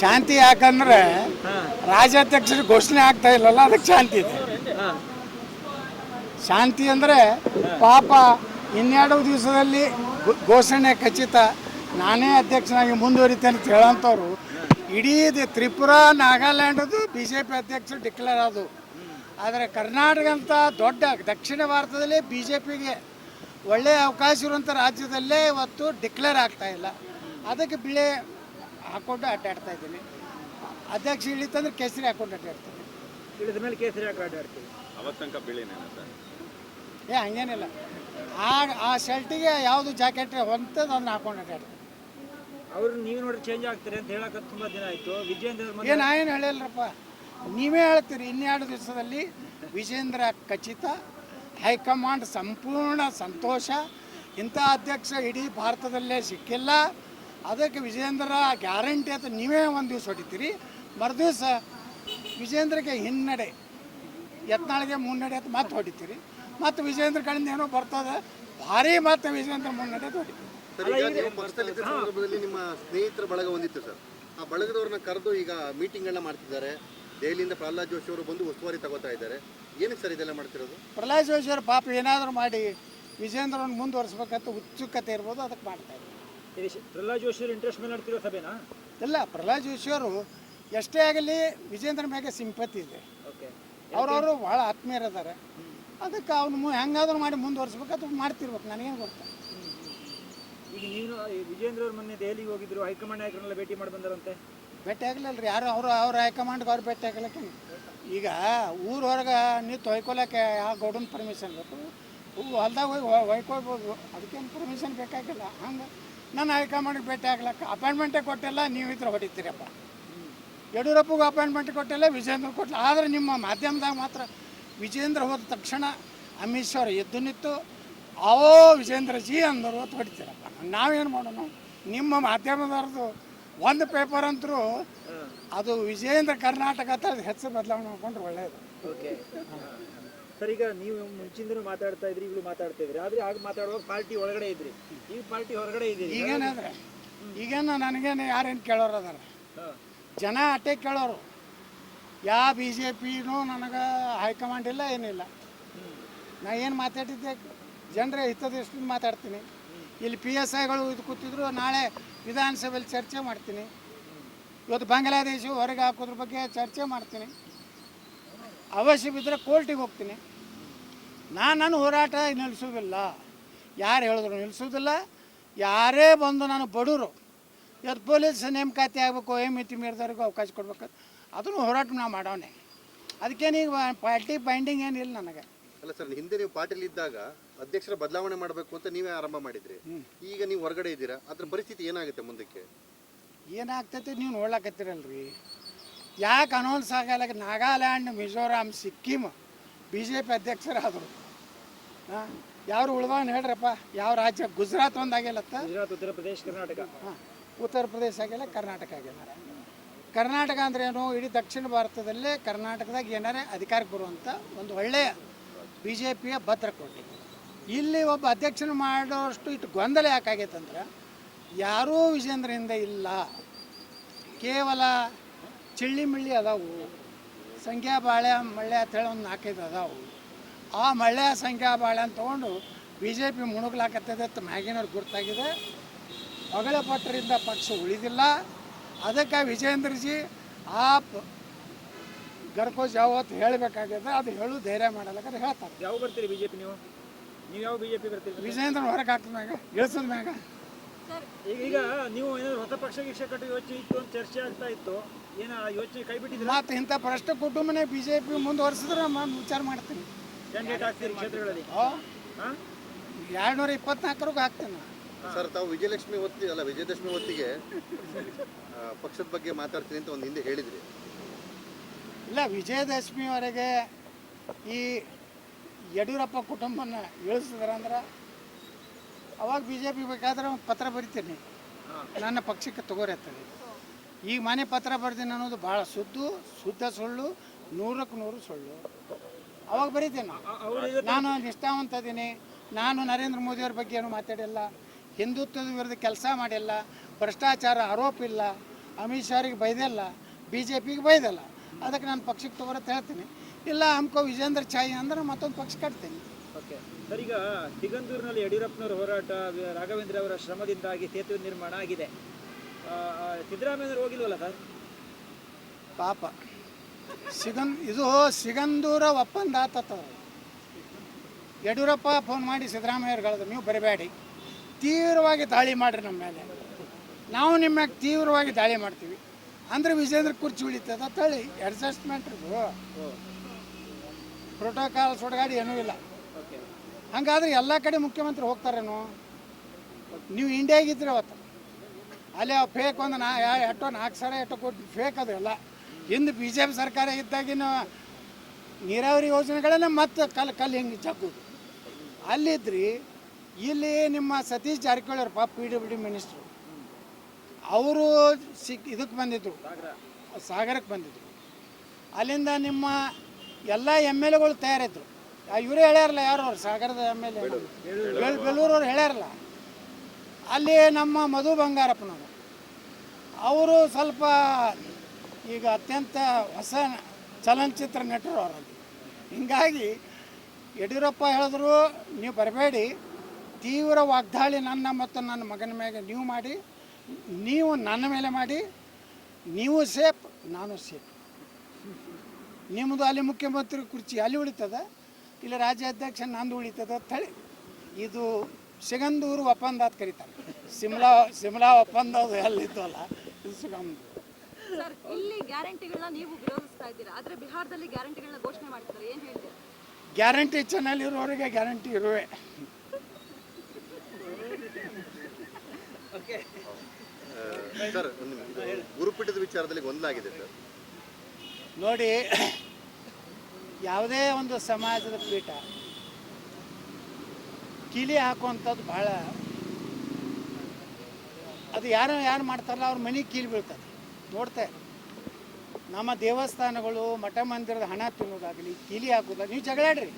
ಶಾಂತಿ ಯಾಕಂದ್ರೆ ರಾಜ್ಯಾಧ್ಯಕ್ಷರು ಘೋಷಣೆ ಆಗ್ತಾ ಇಲ್ಲಲ್ಲ ಅದಕ್ಕೆ ಶಾಂತಿ ಇದೆ. ಶಾಂತಿ ಅಂದರೆ ಪಾಪ ಇನ್ನೆರಡು ದಿವಸದಲ್ಲಿ ಘೋಷಣೆ ಖಚಿತ. ನಾನೇ ಅಧ್ಯಕ್ಷನಾಗಿ ಮುಂದುವರಿತೇನೆ ಅಂತ ಹೇಳೋಂಥವ್ರು. ಇಡೀ ತ್ರಿಪುರ ನಾಗಾಲ್ಯಾಂಡದು ಬಿ ಜೆ ಪಿ ಅಧ್ಯಕ್ಷರು ಡಿಕ್ಲೇರ್ ಆದವು. ಆದರೆ ಕರ್ನಾಟಕ ಅಂತ ದೊಡ್ಡ ದಕ್ಷಿಣ ಭಾರತದಲ್ಲೇ ಬಿ ಜೆ ಪಿಗೆ ಒಳ್ಳೆಯ ಅವಕಾಶ ಇರುವಂಥ ರಾಜ್ಯದಲ್ಲೇ ಇವತ್ತು ಡಿಕ್ಲೇರ್ ಆಗ್ತಾ ಇಲ್ಲ. ಅದಕ್ಕೆ ಬಿಳೆ ಹಾಕ್ಕೊಂಡು ಅಡ್ಡಾಡ್ತಾ ಇದ್ದೀನಿ. ಅಧ್ಯಕ್ಷ ಇಳಿತಂದ್ರೆ ಕೇಸರಿ ಹಾಕ್ಕೊಂಡು ಅಡ್ಡಾಡ್ತೀನಿ ಇಳಿದ ಮೇಲೆ ಕೇಸರಿ ಹಾಕಿ ಆಟಾಡ್ತೀವಿ ಅವತ್ತಂಕ ಏ ಹಂಗೇನಿಲ್ಲ. ಆ ಆ ಶರ್ಟಿಗೆ ಯಾವುದು ಜಾಕೆಟ್ ಹೊಂತದ ಅದನ್ನ ಹಾಕೊಂಡು ಅಡ್ಡಾಡ್ತೀನಿ ಅವ್ರು ನೀವು ನೋಡಿ ಚೇಂಜ್ ಆಗ್ತೀರಿ ಅಂತ ಹೇಳಕ್ಕೆ ತುಂಬ ದಿನ ಆಯಿತು. ವಿಜೇಂದ್ರ ಏ ನಾ ಏನು ಹೇಳಿಲ್ಲರಪ್ಪ ನೀವೇ ಹೇಳ್ತೀರಿ ಇನ್ನೆರಡು ದಿವಸದಲ್ಲಿ ವಿಜೇಂದ್ರ ಖಚಿತ ಹೈಕಮಾಂಡ್ ಸಂಪೂರ್ಣ ಸಂತೋಷ. ಇಂಥ ಅಧ್ಯಕ್ಷ ಇಡೀ ಭಾರತದಲ್ಲೇ ಸಿಕ್ಕಿಲ್ಲ. ಅದಕ್ಕೆ ವಿಜೇಂದ್ರ ಗ್ಯಾರಂಟಿ ಅಂತ ನೀವೇ ಒಂದು ದಿವಸ ಹೊಡಿತೀರಿ. ಮರುದಿವಸ ವಿಜೇಂದ್ರಗೆ ಹಿನ್ನಡೆ ಯತ್ನಾಳಿಗೆ ಮುನ್ನಡೆ ಅಂತ ಮತ್ತೆ ಹೊಡಿತೀರಿ. ಮತ್ತು ವಿಜೇಂದ್ರ ಕಡೆಯಿಂದ ಏನೋ ಬರ್ತದೆ ಭಾರಿ ಮತ್ತೆ ವಿಜೇಂದ್ರ ಮುನ್ನಡೆ ಅಂತ ಹೊಡಿತೀರಿ. ಸರ್ ಈಗ ನೀವು ಪಕ್ಷದಲ್ಲಿದ್ದ ಸಂದರ್ಭದಲ್ಲಿ ನಿಮ್ಮ ಸ್ನೇಹಿತರ ಬಳಗ ಹೊಂದಿತ್ತು ಸರ್. ಆ ಬಳಗದವ್ರನ್ನ ಕರೆದು ಈಗ ಮೀಟಿಂಗ್ಗಳನ್ನ ಮಾಡ್ತಿದ್ದಾರೆ. ದೆಹಲಿಯಿಂದ ಪ್ರಹ್ಲಾದ್ ಜೋಶಿ ಅವರು ಬಂದು ಉಸ್ತುವಾರಿ ತಗೋತಾ ಇದ್ದಾರೆ. ಏನಕ್ಕೆ ಸರ್ ಇದೆಲ್ಲ ಮಾಡ್ತಿರೋದು? ಪ್ರಹ್ಲಾದ್ ಜೋಶಿ ಅವ್ರ ಪಾಪ ಏನಾದರೂ ಮಾಡಿ ವಿಜೇಂದ್ರನ ಮುಂದುವರಿಸ್ಬೇಕಂತ ಉತ್ಸುಕತೆ ಇರ್ಬೋದು ಅದಕ್ಕೆ ಮಾಡ್ತಾ ಇದ್ದಾರೆ. ಪ್ರಹ್ಲಾದ್ ಜೋಶಿ ಅವ್ರ ಇಂಟ್ರೆಸ್ಟ್ ಮೇಲೆ ನಡೆತಿರೋ ಸಭೆನಾ? ಇಲ್ಲ ಪ್ರಹ್ಲಾದ್ ಜೋಶಿ ಅವರು ಎಷ್ಟೇ ಆಗಲಿ ವಿಜೇಂದ್ರ ಮ್ಯಾಗೆ ಸಿಂಪತಿ ಇದೆ. ಓಕೆ. ಅವ್ರವರು ಭಾಳ ಆತ್ಮೀಯರಿದ್ದಾರೆ ಅದಕ್ಕೆ ಅವನು ಹೆಂಗಾದ್ರೂ ಮಾಡಿ ಮುಂದುವರಿಸ್ಬೇಕಂತ ಮಾಡ್ತಿರ್ಬೇಕು ನನಗೇನು ಗೊತ್ತಾ? ಈಗ ನೀನು ವಿಜೇಂದ್ರ ಅವ್ರು ಮೊನ್ನೆ ದೆಹಲಿಗೆ ಹೋಗಿದ್ರು ಹೈಕಮಾಂಡ್ ನಾಯಕರನ್ನೆಲ್ಲ ಭೇಟಿ ಮಾಡಿ ಬಂದರಂತೆ ಭೇಟಿ ಆಗಲಿಲ್ಲ ರೀ ಯಾರು ಅವರು ಅವ್ರ ಹೈಕಮಾಂಡ್ಗೆ ಅವ್ರು ಭೇಟಿ ಆಗಲಿಕ್ಕೆ ಈಗ ಊರ ಹೊರಗೆ ನೀವು ತೊಯ್ಕೊಳಕ್ಕೆ ಯಾವ ಗೌಡನ್ ಪರ್ಮಿಷನ್ ಬೇಕು. ಹೊಲ್ದಾಗ ಹೋಗಿ ಹೊಯ್ಕೊಳ್ಬೋದು. ಅದಕ್ಕೇನು ಪರ್ಮಿಷನ್ ಬೇಕಾಗಿಲ್ಲ. ಹಂಗೆ ನನ್ನ ಹೈಕಮಾಂಡ್ಗೆ ಭೇಟಿ ಆಗ್ಲಕ್ಕ ಅಪಾಯಿಂಟ್ಮೆಂಟೇ ಕೊಟ್ಟಿಲ್ಲ ನೀವು ಇದ್ರೆ ಹೊಡಿತೀರಪ್ಪ. ಯಡಿಯೂರಪ್ಪಗೂ ಅಪಾಯಿಂಟ್ಮೆಂಟ್ ಕೊಟ್ಟಿಲ್ಲ ವಿಜೇಂದ್ರ ಕೊಟ್ಟಿಲ್ಲ. ಆದರೆ ನಿಮ್ಮ ಮಾಧ್ಯಮದಾಗ ಮಾತ್ರ ವಿಜೇಂದ್ರ ಹೋದ ತಕ್ಷಣ ಅಮಿತ್ ಶಾ ಎದ್ದು ನಿಂತು ಅವೋ ವಿಜೇಂದ್ರ ಜಿ ಅಂದರು ಅಂತ ಹೊಡಿತೀರಪ್ಪ. ನಾವೇನು ಮಾಡೋಣ? ನಿಮ್ಮ ಮಾಧ್ಯಮದವ್ರದ್ದು ಒಂದು ಪೇಪರ್ ಅಂತರೂ ಅದು ವಿಜೇಂದ್ರ ಕರ್ನಾಟಕ ಅಂತ ಅದು ಹೆಸರು ಬದಲಾವಣೆ ಮಾಡ್ಕೊಂಡ್ರೆ ಒಳ್ಳೆಯದು ಓಕೆ. ಸರ್ ಈಗ ನೀವು ಮುಂಚಿಂದನೂ ಮಾತಾಡ್ತಾ ಇದ್ರಿ ಈಗಲೂ ಮಾತಾಡ್ತಾ ಇದ್ರಿ. ಆದ್ರೆ ಆಗ ಮಾತಾಡುವಾಗ ಪಾರ್ಟಿ ಒಳಗಡೆ ಇದ್ರಿ. ಈಗ ಪಾರ್ಟಿ ಹೊರಗಡೆ ಇದ್ರಿ ಈಗೇನಾದ್ರೆ? ಈಗೇನು ನನಗೇನು ಯಾರೇನು ಕೇಳೋರು ಅದಾರ? ಜನ ಅಟ್ಟೆ ಕೇಳೋರು. ಯಾವ ಬಿ ಜೆ ಪಿನೂ ನನಗೆ ಹೈಕಮಾಂಡ್ ಇಲ್ಲ ಏನಿಲ್ಲ. ನಾ ಏನು ಮಾತಾಡಿದ್ದೆ? ಜನರ ಹಿತದೃಷ್ಟಿಯಿಂದ ಮಾತಾಡ್ತೀನಿ. ಇಲ್ಲಿ ಪಿ ಎಸ್ ಐಗಳು ಇದು ಕೂತಿದ್ರು ನಾಳೆ ವಿಧಾನಸಭೆಯಲ್ಲಿ ಚರ್ಚೆ ಮಾಡ್ತೀನಿ. ಇವತ್ತು ಬಾಂಗ್ಲಾದೇಶ ಹೊರಗೆ ಹಾಕೋದ್ರ ಬಗ್ಗೆ ಚರ್ಚೆ ಮಾಡ್ತೀನಿ. ಅವಶ್ಯ ಬಿದ್ದರೆ ಕೋರ್ಟಿಗೆ ಹೋಗ್ತೀನಿ. ನಾನು ನನ್ನ ಹೋರಾಟ ನಿಲ್ಲಿಸೋದಿಲ್ಲ ಯಾರು ಹೇಳಿದ್ರು ನಿಲ್ಲಿಸೋದಿಲ್ಲ ಯಾರೇ ಬಂದು ನಾನು ಬಡವರು ಇವತ್ತು ಪೊಲೀಸ್ ನೇಮಕಾತಿ ಆಗಬೇಕು ಏ ಮಿತಿ ಮೀರಿದವ್ರಿಗೂ ಅವಕಾಶ ಕೊಡ್ಬೇಕು ಅದನ್ನು ಹೋರಾಟ ನಾವು ಮಾಡೋನೆ ಅದಕ್ಕೇನೀಗ ಪಾರ್ಟಿ ಬೈಂಡಿಂಗ್ ಏನಿಲ್ಲ ನನಗೆ. ಅಲ್ಲ ಸರ್ ಹಿಂದೆ ನೀವು ಪಾರ್ಟಿಲಿ ಇದ್ದಾಗ ಅಧ್ಯಕ್ಷರ ಬದಲಾವಣೆ ಮಾಡಬೇಕು ಅಂತ ನೀವೇ ಆರಂಭ ಮಾಡಿದ್ರಿ. ಈಗ ನೀವು ಹೊರಗಡೆ ಇದ್ದೀರಾ ಅದ್ರ ಪರಿಸ್ಥಿತಿ ಏನಾಗುತ್ತೆ ಮುಂದಕ್ಕೆ? ಏನಾಗ್ತೈತಿ ನೀವು ನೋಡ್ಲಕತ್ತೀರಲ್ರಿ. ಯಾಕೆ ಅನೌನ್ಸ್ ಆಗಲ್ಲ? Nagaland Mizoram Sikkim B J P ಅಧ್ಯಕ್ಷರಾದರು. ಹಾಂ? ಯಾರು ಉಳ್ದವನ್ ಹೇಳ್ರಪ್ಪ? ಯಾವ ರಾಜ್ಯ? ಗುಜರಾತ್ ಒಂದು ಆಗಿಲ್ಲತ್ತ ಗುಜರಾತ್ ಉತ್ತರ ಪ್ರದೇಶ ಕರ್ನಾಟಕ. ಹಾಂ. ಉತ್ತರ ಪ್ರದೇಶ ಆಗಿಲ್ಲ ಕರ್ನಾಟಕ ಆಗಿಲ್ಲ. ಕರ್ನಾಟಕ ಅಂದ್ರೆ ಏನು? ಇಡೀ ದಕ್ಷಿಣ ಭಾರತದಲ್ಲೇ ಕರ್ನಾಟಕದಾಗ ಏನಾರೇ ಅಧಿಕಾರಕ್ಕೆ ಬರುವಂಥ ಒಂದು ಒಳ್ಳೆಯ ಬಿ ಜೆ ಪಿಯ ಭದ್ರಕೋಟೆ. ಇಲ್ಲಿ ಒಬ್ಬ ಅಧ್ಯಕ್ಷನ ಮಾಡೋಷ್ಟು ಇಟ್ಟು ಗೊಂದಲ ಯಾಕಾಗೈತಂದ್ರೆ ಯಾರೂ ವಿಜೇಂದ್ರದಿಂದ ಇಲ್ಲ. ಕೇವಲ ಚಿಳ್ಳಿ ಮಳ್ಳಿ ಅದಾವು. ಸಂಖ್ಯಾ ಬಾಳೆ ಮಳ್ಳೆ ಅಂತೇಳಿ ಒಂದು ನಾಲ್ಕೈದು ಅದಾವು. ಆ ಮಳ್ಳೆ ಸಂಖ್ಯಾ ಬಾಳೆ ಅಂತ ತೊಗೊಂಡು ಬಿ ಜೆ ಪಿ ಮುಣುಗ್ಲಾಕತ್ತದೆ ಅಂತ ಮ್ಯಾಗಿನವ್ರಿಗೆ ಗುರ್ತಾಗಿದೆ. ಹೊಗಳ ಪಟ್ಟರಿಂದ ಪಕ್ಷ ಉಳಿದಿಲ್ಲ. ಅದಕ್ಕೆ ವಿಜೇಂದ್ರಜಿ ಆ ಪ- ಗರ್ಕೋಜ್ ಯಾವತ್ತು ಹೇಳಬೇಕಾಗಿದೆ ಅದು ಹೇಳು ಧೈರ್ಯ ಮಾಡಲಕ್ಕ ಹೇಳ್ತಾರೆ. ಯಾವ ಬರ್ತೀರಿ ಬಿಜೆಪಿ ನೀವು? ನೀವು ಯಾವ ಬಿಜೆಪಿ ಬರ್ತೀರಿ? ವಿಜೇಂದ್ರ ಹೊರಗೆ ಹಾಕಿದ ಮ್ಯಾಗ ಇಳಿಸಿದ ಮ್ಯಾಗ. ಈಗ ಈಗ ನೀವು ಏನಾದ್ರು ಹೊಸ ಪಕ್ಷ ಗೀಕ್ಷ ಕಟ್ಟಿ ಯೋಚನೆ ಇತ್ತು ಅಂತ ಚರ್ಚೆ ಆಗ್ತಾ ಇತ್ತು. ಏನ ಆ ಯೋಚನೆ ಕೈ ಬಿಟ್ಟಿದ್ರ ಮತ್ತು ಇಂಥ ಭ್ರಷ್ಟ ಕುಟುಂಬನೇ ಬಿ ಜೆ ಪಿ ಮುಂದುವರೆಸಿದ್ರೆ ನಾನು ವಿಚಾರ ಮಾಡ್ತೀನಿ. ಎರಡು ಎರಡುನೂರ ಇಪ್ಪತ್ನಾಲ್ಕರಿಗೂ ಹಾಕ್ತೀನಿ ಸರ್ ತಾವು ವಿಜಯಲಕ್ಷ್ಮಿ ಹೊತ್ತಿ ಅಲ್ಲ ವಿಜಯದಶಮಿ ಹೊತ್ತಿಗೆ ಪಕ್ಷದ ಬಗ್ಗೆ ಮಾತಾಡ್ತೀನಿ ಅಂತ ಒಂದು ಹಿಂದೆ ಹೇಳಿದ್ರಿ. ಇಲ್ಲ ವಿಜಯದಶಮಿವರೆಗೆ ಈ ಯಡಿಯೂರಪ್ಪ ಕುಟುಂಬನ ಇಳಿಸಿದ್ರ ಅಂದ್ರೆ ಅವಾಗ ಬಿ ಜೆ ಪಿ ಬೇಕಾದ್ರೆ ಪತ್ರ ಬರಿತೀನಿ. ನನ್ನ ಪಕ್ಷಕ್ಕೆ ತಗೋರತ್ತದೆ ಈಗ ಮನೆ ಪತ್ರ ಬರ್ತೀನಿ ಅನ್ನೋದು ಭಾಳ ಸುದ್ದು ಶುದ್ಧ ಸುಳ್ಳು ನೂರಕ್ಕೆ ನೂರು ಸುಳ್ಳು. ಅವಾಗ ಬರೀತೀನಿ ನಾನು. ನಿಷ್ಠಾವಂತ ಇದ್ದೀನಿ ನಾನು ನರೇಂದ್ರ ಮೋದಿಯವ್ರ ಬಗ್ಗೆ ಏನು ಮಾತಾಡಿಲ್ಲ. ಹಿಂದುತ್ವದ ವಿರುದ್ಧ ಕೆಲಸ ಮಾಡಿಲ್ಲ. ಭ್ರಷ್ಟಾಚಾರ ಆರೋಪ ಇಲ್ಲ. ಅಮಿತ್ ಶಾರಿಗೆ ಬೈದಲ್ಲ. ಬಿ ಜೆ ಪಿಗೆ ಬೈದಲ್ಲ. ಅದಕ್ಕೆ ನಾನು ಪಕ್ಷಕ್ಕೆ ತಗೋರತ್ತೆ ಹೇಳ್ತೀನಿ. ಇಲ್ಲ ಅಮ್ಕೋ ವಿಜೇಂದ್ರ ಛಾಯಿ ಅಂದ್ರೆ ಮತ್ತೊಂದು ಪಕ್ಷ ಕಟ್ತೀನಿ. ಓಕೆ. ಸರ್ ಈಗ ಸಿಗಂದೂರಿನಲ್ಲಿ ಯಡಿಯೂರಪ್ಪನವರ ಹೋರಾಟ ರಾಘವೇಂದ್ರ ಅವರ ಶ್ರಮದಿಂದಾಗಿ ಸೇತುವೆ ನಿರ್ಮಾಣ ಆಗಿದೆ. ಸಿದ್ದರಾಮಯ್ಯನವರು ಹೋಗಿಲ್ವಲ್ಲ ಸರ್? ಪಾಪ. ಸಿಗನ್ ಇದು ಸಿಗಂದೂರ ಒಪ್ಪಂದ ಯಡಿಯೂರಪ್ಪ ಫೋನ್ ಮಾಡಿ ಸಿದ್ದರಾಮಯ್ಯವ್ರಿಗೆ ನೀವು ಬರಬೇಡಿ. ತೀವ್ರವಾಗಿ ದಾಳಿ ಮಾಡಿರಿ ನಮ್ಮ ಮೇಲೆ. ನಾವು ನಿಮ್ಮ ಮ್ಯಾಗ್ ತೀವ್ರವಾಗಿ ದಾಳಿ ಮಾಡ್ತೀವಿ. ಅಂದರೆ ವಿಜೇಂದ್ರ ಕುರ್ಚಿ ಉಳಿತದ ತಳಿ ಅಡ್ಜಸ್ಟ್ಮೆಂಟ್ ಇದು ಪ್ರೋಟೋಕಾಲ್ ಸುಡಗಾಡಿ ಏನೂ ಇಲ್ಲ. ಹಂಗಾದ್ರೆ ಎಲ್ಲ ಕಡೆ ಮುಖ್ಯಮಂತ್ರಿ ಹೋಗ್ತಾರೇನು? ನೀವು ಇಂಡಿಯಾಗಿದ್ರೆ ಅವತ್ತು. ಅಲ್ಲಿ ಆ ಫೇಕ್ ಒಂದು ನಾ ಎಷ್ಟೋ ನಾಲ್ಕು ಸಾವಿರ ಎಷ್ಟೋ ಕೊಟ್ಟು ಫೇಕ್ ಅದು ಎಲ್ಲ. ಹಿಂದೆ ಬಿ ಜೆ ಪಿ ಸರ್ಕಾರ ಇದ್ದಾಗಿನ ನೀರಾವರಿ ಯೋಜನೆಗಳನ್ನ ಮತ್ತೆ ಕಲ್ ಕಲ್ಲು ಹಿಂಗೆ ಚಕ್ಕೋದು ಅಲ್ಲಿದ್ರಿ ಇಲ್ಲಿ ನಿಮ್ಮ ಸತೀಶ್ ಜಾರಕಿಹೊಳಿ ಅವ್ರ ಪಾಪ ಪಿ ಡಬ್ಲ್ಯೂ ಡಿ ಮಿನಿಸ್ಟ್ರು ಅವರು ಸಿಕ್ ಇದಕ್ಕೆ ಬಂದಿದ್ರು. ಸಾಗರಕ್ಕೆ ಬಂದಿದ್ರು. ಅಲ್ಲಿಂದ ನಿಮ್ಮ ಎಲ್ಲ ಎಂ ಎಲ್ ಎಗಳು ತಯಾರಿದ್ರು. ಇವರೇ ಹೇಳ್ಯಾರಲ್ಲ ಯಾರು ಅವ್ರು? ಸಾಗರದ ಎಂ ಎಲ್ ಎ ಬೆಳ್ಳೂರವ್ರು ಹೇಳ್ಯಾರಲ್ಲ. ಅಲ್ಲಿ ನಮ್ಮ ಮಧು ಬಂಗಾರಪ್ಪನವರು. ಅವರು ಸ್ವಲ್ಪ ಈಗ ಅತ್ಯಂತ ಹೊಸ ಚಲನಚಿತ್ರ ನಟರು ಅವರಲ್ಲಿ ಹಿಂಗಾಗಿ ಯಡಿಯೂರಪ್ಪ ಹೇಳಿದ್ರು, ನೀವು ಬರಬೇಡಿ, ತೀವ್ರ ವಾಗ್ದಾಳಿ ನನ್ನ ಮತ್ತು ನನ್ನ ಮಗನ ಮೇಲೆ ನೀವು ಮಾಡಿ, ನೀವು ನನ್ನ ಮೇಲೆ ಮಾಡಿ, ನೀವು ಸೇಫ್, ನಾನು ಸೇಫ್. ನಿಮ್ಮದು ಅಲ್ಲಿ ಮುಖ್ಯಮಂತ್ರಿ ಕುರ್ಚಿ ಅಲ್ಲಿ ಉಳಿತದ, ಇಲ್ಲಿ ರಾಜ್ಯಾಧ್ಯಕ್ಷ ನಂದು ಉಳಿತದೆ ಅಂತ ಹೇಳಿ. ಇದು ಸಿಗಂದೂರು ಒಪ್ಪಂದ ಅಂತ ಕರೀತಾರೆ. ಸಿಮ್ಲಾ ಸಿಮ್ಲಾ ಒಪ್ಪಂದ ಅದು ಎಲ್ಲಿತ್ತಲ್ಲ? ಇದು ಸಿಗಂದೂರು. ಸರ್ ಇಲ್ಲಿ ಗ್ಯಾರಂಟಿಗಳನ್ನ ನೀವು ವಿರೋಧಿಸ್ತಾ ಇದ್ದೀರಾ? ಆದರೆ ಬಿಹಾರದಲ್ಲಿ ಗ್ಯಾರಂಟಿಗಳನ್ನ ಘೋಷಣೆ ಮಾಡ್ತಾರೆ ಏನು ಹೇಳ್ತೀರಾ? ಗ್ಯಾರಂಟಿ ಚಾನಲ್ ಇರೋರಿಗೆ ಗ್ಯಾರಂಟಿ ಇರುವೆ. ಸರ್ ಒಂದು ನಿಮಿಷ. ಇದು ಗುರುಪೀಠದ ವಿಚಾರದಲ್ಲಿ ಒಂದಾಗಿದೆ ಸರ್. ನೋಡಿ ಯಾವುದೇ ಒಂದು ಸಮಾಜದ ಪೀಠ ಕೀಲಿ ಹಾಕುವಂಥದ್ದು ಭಾಳ ಅದು ಯಾರು ಯಾರು ಮಾಡ್ತಾರಲ್ಲ ಅವ್ರ ಮನೆ ಕೀಲಿ ಬೀಳ್ತದೆ. ನೋಡ್ತಾರೆ ನಮ್ಮ ದೇವಸ್ಥಾನಗಳು ಮಠ ಮಂದಿರದ ಹಣ ತಿನ್ನೋದಾಗಲಿ, ಕೀಲಿ ಹಾಕೋದಾಗಲಿ ನೀವು ಜಗಳಾಡ್ರಿ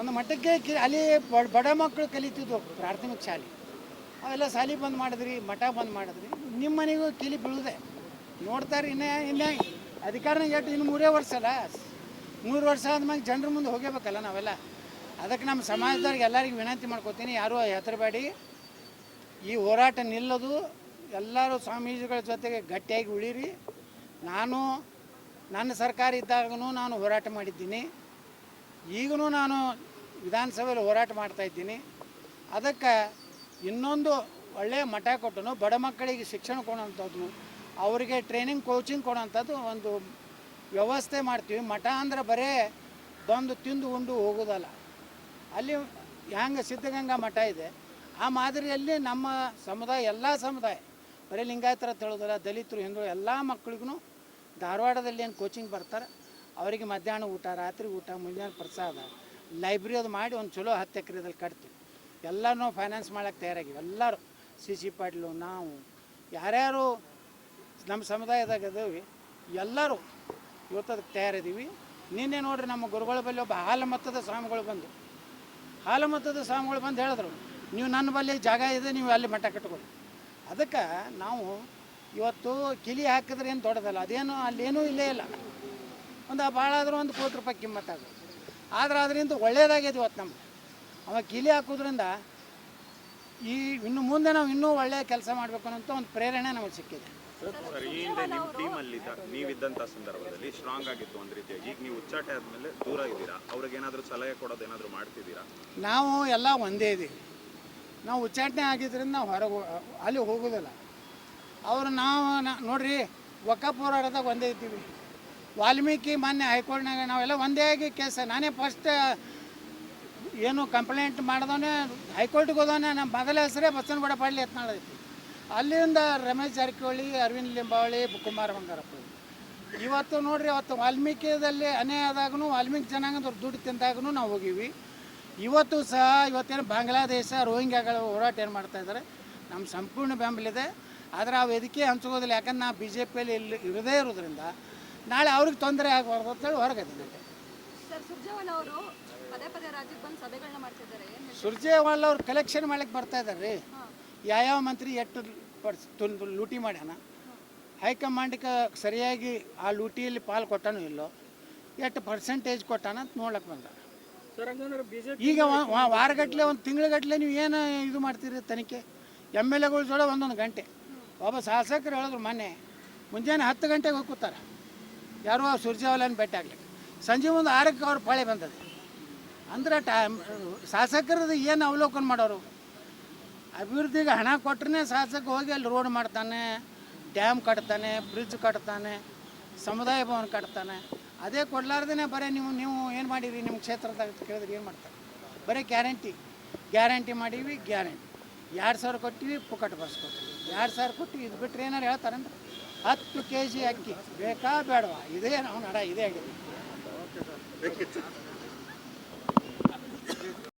ಒಂದು ಮಠಕ್ಕೆ ಕಿ, ಅಲ್ಲಿ ಬಡ ಬಡ ಮಕ್ಕಳು ಕಲಿತಿದ್ವು ಪ್ರಾಥಮಿಕ ಶಾಲೆ. ಅವೆಲ್ಲ ಶಾಲೆ ಬಂದ್ ಮಾಡಿದ್ರಿ, ಮಠ ಬಂದ್ ಮಾಡಿದ್ರಿ. ನಿಮ್ಮ ಮನೆಗೂ ಕೀಲಿ ಬೀಳುದೆ ನೋಡ್ತಾರೆ ಇನ್ನೇ ಇನ್ನೇ ಅಧಿಕಾರನ ಎಷ್ಟು ಇನ್ನು ಮೂರೇ ವರ್ಷ ಅಲ್ಲ? ಮೂರು ವರ್ಷ ಆದ್ಮೇಲೆ ಜನರ ಮುಂದೆ ಹೋಗಬೇಕಲ್ಲ ನಾವೆಲ್ಲ? ಅದಕ್ಕೆ ನಮ್ಮ ಸಮಾಜದವ್ರಿಗೆ ಎಲ್ಲರಿಗೂ ವಿನಂತಿ ಮಾಡ್ಕೋತೀನಿ, ಯಾರೂ ಹೆದರಬೇಡಿ. ಈ ಹೋರಾಟ ನಿಲ್ಲೋದು, ಎಲ್ಲರೂ ಸ್ವಾಮೀಜಿಗಳ ಜೊತೆಗೆ ಗಟ್ಟಿಯಾಗಿ ಉಳಿರಿ. ನಾನು, ನನ್ನ ಸರ್ಕಾರ ಇದ್ದಾಗೂ ನಾನು ಹೋರಾಟ ಮಾಡಿದ್ದೀನಿ. ಈಗಲೂ ನಾನು ವಿಧಾನಸಭೆಯಲ್ಲಿ ಹೋರಾಟ ಮಾಡ್ತಾ ಇದ್ದೀನಿ. ಅದಕ್ಕೆ ಇನ್ನೊಂದು ಒಳ್ಳೆಯ ಮಠ ಕೊಟ್ಟನು, ಬಡ ಮಕ್ಕಳಿಗೆ ಶಿಕ್ಷಣ ಕೊಡೋವಂಥದ್ದು, ಅವರಿಗೆ ಟ್ರೈನಿಂಗ್ ಕೋಚಿಂಗ್ ಕೊಡೋವಂಥದ್ದು ಒಂದು ವ್ಯವಸ್ಥೆ ಮಾಡ್ತೀವಿ. ಮಠ ಅಂದ್ರೆ ಬರೇ ಬಂದು ತಿಂದು ಉಂಡು ಹೋಗೋದಲ್ಲ. ಅಲ್ಲಿ ಹ್ಯಾಂಗೆ ಸಿದ್ಧಗಂಗಾ ಮಠ ಇದೆ, ಆ ಮಾದರಿಯಲ್ಲಿ ನಮ್ಮ ಸಮುದಾಯ, ಎಲ್ಲ ಸಮುದಾಯ, ಬರೀ ಲಿಂಗಾಯತರ ತಿಳಿದಲ್ಲ ದಲಿತರು ಹಿಂದೂ ಎಲ್ಲ ಮಕ್ಕಳಿಗೂ ಧಾರವಾಡದಲ್ಲಿ ಏನು ಕೋಚಿಂಗ್ ಬರ್ತಾರೆ, ಅವರಿಗೆ ಮಧ್ಯಾಹ್ನ ಊಟ, ರಾತ್ರಿ ಊಟ, ಮುಂಜಾನೆ ಪ್ರಸಾದ ಲೈಬ್ರರಿ ಅದು ಮಾಡಿ ಒಂದು ಚಲೋ ಹತ್ತು ಎಕರೆದಲ್ಲಿ ಕಟ್ತೀವಿ ಎಲ್ಲರೂ ಫೈನಾನ್ಸ್ ಮಾಡೋಕ್ಕೆ ತಯಾರಾಗಿವೆ, ಎಲ್ಲರೂ ಸಿ ಸಿ ಪಾಟೀಲು, ನಾವು, ಯಾರ್ಯಾರು ನಮ್ಮ ಸಮುದಾಯದಾಗ ಅದಾವೆ, ಎಲ್ಲರೂ ಇವತ್ತು ಅದಕ್ಕೆ ತಯಾರಿದ್ದೀವಿ. ನಿನ್ನೆ ನೋಡ್ರಿ ನಮ್ಮ ಗುರುಗಳ ಬಳಿ ಒಬ್ಬ ಹಾಲು ಮತದ ಸ್ವಾಮಿಗಳು ಬಂದು ಹಾಲು ಮತದ ಸ್ವಾಮಿಗಳು ಬಂದು ಹೇಳಿದ್ರು, ನೀವು ನನ್ನ ಬಳಿ ಜಾಗ ಇದೆ, ನೀವು ಅಲ್ಲಿ ಮಠ ಕಟ್ಕೊಳ್ಳಿ. ಅದಕ್ಕೆ ನಾವು ಇವತ್ತು ಕಿಲಿ ಹಾಕಿದ್ರೆ ಏನು ದೊಡ್ಡದಲ್ಲ, ಅದೇನು, ಅಲ್ಲೇನೂ ಇಲ್ಲೇ ಇಲ್ಲ. ಒಂದು ಭಾಳ ಆದರೂ ಒಂದು ಕೋಟಿ ರೂಪಾಯಿ ಕಿಮ್ಮತ್ತಾಗ ಆದ್ರೆ ಅದರಿಂದ ಒಳ್ಳೇದಾಗಿದೆ ಇವತ್ತು ನಮ್ಗೆ. ಅವ ಕಿಲಿ ಹಾಕೋದ್ರಿಂದ ಈ ಇನ್ನು ಮುಂದೆ ನಾವು ಇನ್ನೂ ಒಳ್ಳೆಯ ಕೆಲಸ ಮಾಡಬೇಕು ಅನ್ನೋಂಥ ಒಂದು ಪ್ರೇರಣೆ ನಮಗೆ ಸಿಕ್ಕಿದೆ. ಸರ್ ಹಿಂದೆ ನಿಮ್ಮ ನೀವಿದ್ದಂಥ ಸಂದರ್ಭದಲ್ಲಿ ಸ್ಟ್ರಾಂಗ್ ಆಗಿತ್ತು ಒಂದು ರೀತಿಯಾಗಿ, ಈಗ ನೀವು ಉಚ್ಚಾಟೆ ಆದಮೇಲೆ ದೂರ ಇದ್ದೀರಾ? ಅವ್ರಿಗೆ ಏನಾದರೂ ಸಲಹೆ ಕೊಡೋದು ಏನಾದರೂ ಮಾಡ್ತಿದ್ದೀರಾ? ನಾವು ಎಲ್ಲ ಒಂದೇ ಇದ್ದೀವಿ ನಾವು ಉಚ್ಚಾಟನೆ ಆಗಿದ್ದರಿಂದ ನಾವು ಹೊರಗೆ ಅಲ್ಲಿ ಹೋಗೋದಿಲ್ಲ. ಅವರು ನಾವು ನೋಡ್ರಿ, ಒಕ್ಕ ಹೋರಾಟದಾಗ ಒಂದೇ ಇದ್ದೀವಿ. ವಾಲ್ಮೀಕಿ ಮಾನ್ಯ ಹೈಕೋರ್ಟ್ನಾಗ ನಾವೆಲ್ಲ ಒಂದೇ ಆಗಿ ಕೇಸ, ನಾನೇ ಫಸ್ಟ್ ಏನು ಕಂಪ್ಲೇಂಟ್ ಮಾಡಿದವನೇ, ಹೈಕೋರ್ಟ್ಗೆ ಹೋದವನೇ ನಮ್ಮ ಮೊದಲ ಹೆಸರೇ ಬಸವನಗೌಡ ಪಾಡ್ಲಿ ಎತ್ನಾಳೈತಿ ಅಲ್ಲಿಂದ ರಮೇಶ್ ಜಾರಕಿಹೊಳಿ ಅರವಿಂದ್ ಲಿಂಬಾವಳಿ ಕುಮಾರ ಬಂಗಾರಪ್ಪ. ಇವತ್ತು ನೋಡ್ರಿ ಅವತ್ತು ವಾಲ್ಮೀಕಿದಲ್ಲಿ ಅನೇ ಆದಾಗೂ ವಾಲ್ಮೀಕಿ ಜನಾಂಗದವ್ರು ದುಡ್ಡು ತಿಂದಾಗೂ ನಾವು ಹೋಗಿವಿ. ಇವತ್ತು ಸಹ ಇವತ್ತೇನು ಬಾಂಗ್ಲಾದೇಶ ರೋಹಿಂಗ್ಯಾಗಳ ಹೋರಾಟ ಏನು ಮಾಡ್ತಾ ಇದ್ದಾರೆ ನಮ್ಮ ಸಂಪೂರ್ಣ ಬೆಂಬಲ ಇದೆ ಆದರೆ ಆ ವೇದಿಕೆ ಹಂಚ್ಕೋದಿಲ್ಲ ಯಾಕಂದ್ರೆ ನಾವು ಬಿ ಜೆ ಪಿಯಲ್ಲಿ ಇಲ್ಲಿ ಇರದೇ ಇರೋದ್ರಿಂದ ನಾಳೆ ಅವ್ರಿಗೆ ತೊಂದರೆ ಆಗಬಾರ್ದು ಅಂತೇಳಿ ಏನ್ ಹೇಳ್ತೀರಾ? ಸುರ್ಜೇವಾಲ ಅವ್ರು ಕಲೆಕ್ಷನ್ ಮಾಡ್ಲಿಕ್ಕೆ ಬರ್ತಾ ಇದ್ದಾರೆ ರೀ. ಯಾವ್ಯಾವ ಮಂತ್ರಿ ಎಷ್ಟು ಪಡ್ಸ್ ತುಲ್- ಲೂಟಿ ಮಾಡ್ಯಾನ? ಹೈಕಮಾಂಡ್ಗೆ ಸರಿಯಾಗಿ ಆ ಲೂಟಿಯಲ್ಲಿ ಪಾಲು ಕೊಟ್ಟನೋ ಇಲ್ಲೋ? ಎಷ್ಟು ಪರ್ಸೆಂಟೇಜ್ ಕೊಟ್ಟಾನ ಅಂತ ನೋಡ್ಲಕ್ಕೆ ಬಂದ. ಈಗ ವಾರಗಟ್ಲೆ ಒಂದು ತಿಂಗಳಗಟ್ಲೆ ನೀವು ಏನು ಇದು ಮಾಡ್ತೀರಿ ತನಿಖೆ? ಎಂ ಎಲ್ ಎಗಳು ಜೋಡ ಒಂದೊಂದು ಗಂಟೆ. ಒಬ್ಬ ಶಾಸಕರು ಹೇಳಿದ್ರು ಮೊನ್ನೆ ಮುಂಜಾನೆ ಹತ್ತು ಗಂಟೆಗೆ ಹೋಗಿ ಕೂತಾರೆ. ಆ ಸುರ್ಜೇವಾಲನ ಭೇಟಿ ಆಗ್ಲಿಕ್ಕೆ. ಸಂಜೆ ಒಂದು ಆರಕ್ಕೆ ಅವ್ರ ಪಾಳೆ ಬಂದದೆ. ಅಂದ್ರೆ ಟೈಮ್ ಶಾಸಕರದ್ದು ಏನು ಅವಲೋಕನ ಮಾಡೋರು? ಅಭಿವೃದ್ಧಿಗೆ ಹಣ ಕೊಟ್ಟರೆ ಶಾಸಕ ಹೋಗಿ ಅಲ್ಲಿ ರೋಡ್ ಮಾಡ್ತಾನೆ ಡ್ಯಾಮ್ ಕಟ್ತಾನೆ ಬ್ರಿಡ್ಜ್ ಕಟ್ತಾನೆ, ಸಮುದಾಯ ಭವನ ಕಟ್ತಾನೆ. ಅದೇ ಕೊಡ್ಲಾರ್ದೇ ಬರೀ ನೀವು ನೀವು ಏನು ಮಾಡಿರಿ ನಿಮ್ಮ ಕ್ಷೇತ್ರದಾಗ ಕೇಳಿದ್ರೆ ಏನು ಮಾಡ್ತಾರೆ? ಬರೀ ಗ್ಯಾರಂಟಿ ಗ್ಯಾರಂಟಿ ಮಾಡೀವಿ ಗ್ಯಾರಂಟಿ ಎರಡು ಸಾವಿರ ಕೊಟ್ಟಿವಿ, ಪುಕಟ್ ಬರ್ಸ್ಕೊಟ್ಟಿವಿ. ಎರಡು ಸಾವಿರ ಕೊಟ್ಟು ಇದು ಬಿಟ್ಟರೆ ಏನಾರು ಹೇಳ್ತಾರಂದ್ರೆ ಹತ್ತು ಕೆ ಜಿ ಅಕ್ಕಿ ಬೇಕಾ ಬೇಡವಾ? ಇದೇ ನಾವು ನಡ, ಇದೇ ಆಗಿದೆ.